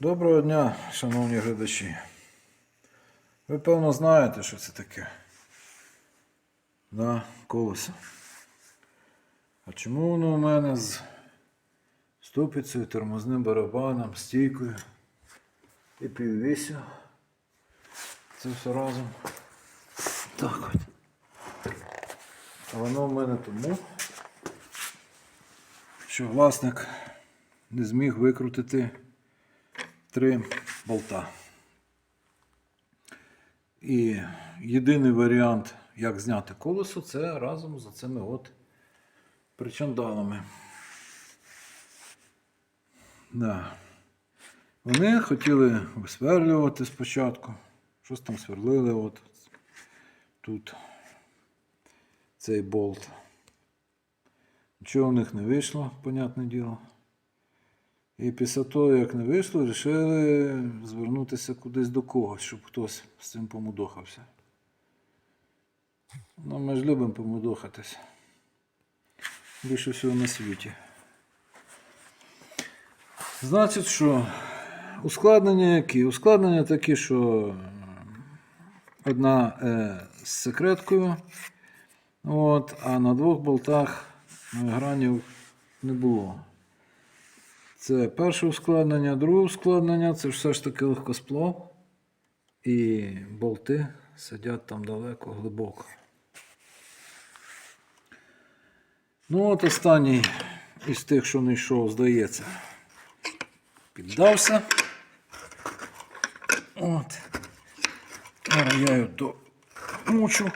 Доброго дня, шановні глядачі. Ви певно знаєте, що це таке. Да, колесо. А чому воно у мене з ступицею, тормозним барабаном, стійкою і піввісю? Це все разом. Так от. А воно в мене тому, що власник не зміг викрутити три болта. І єдиний варіант, як зняти колесо, це разом з цими от причандалами. Да. Вони хотіли висверлювати спочатку. Щось там сверлили от тут цей болт. Нічого в них не вийшло, понятне діло. І після того, як не вийшло, вирішили звернутися кудись до когось, щоб хтось з цим помудохався. Ну, ми ж любимо помудохатись. Більше всього на світі. Значить, що ускладнення які? Ускладнення такі, що одна е, з секреткою, от, а на двох болтах гранів не було. Це перше ускладнення, друге ускладнення це все ж таки легкосплав. І болти сидять там далеко, глибоко. Ну от останній із тих, що не йшов, здається, піддався. От. Зараз я його домучу.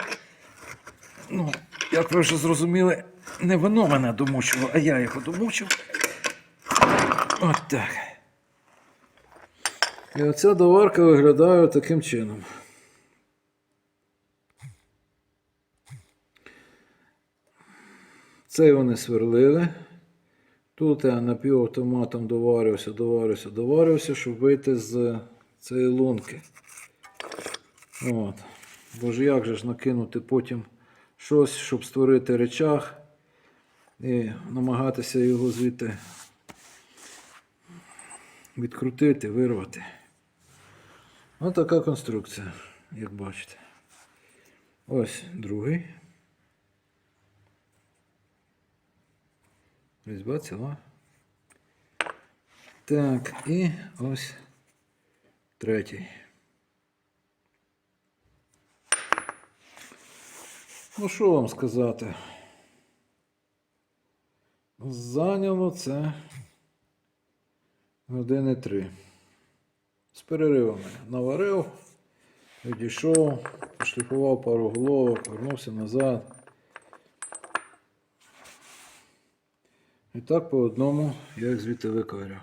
Ну, як ви вже зрозуміли, не воно мене домучило, а я його домучив. От так. І оця доварка виглядає таким чином. Цей вони сверлили. Тут я напівавтоматом доварився, доварився, доварився, щоб вийти з цієї лунки. От. Бо ж як же ж накинути потім щось, щоб створити речах і намагатися його звідти відкрутити, вирвати. Ось така конструкція, як бачите. Ось другий. Різьба ціла. Так, і ось третій. Ну, що вам сказати? Зайняло це години три. З переривами наварив, відійшов, пошліфував пару головок, вернувся назад. І так по одному я їх звідти виковиряв.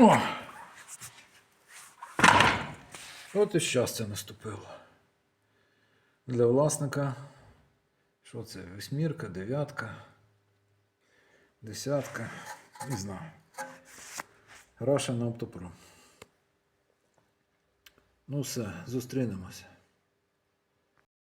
О! От і щастя наступило. Для власника. Що це? Восьмірка, дев'ятка, десятка. Не знаю. Russian оптопро. Ну все, зустрінемося.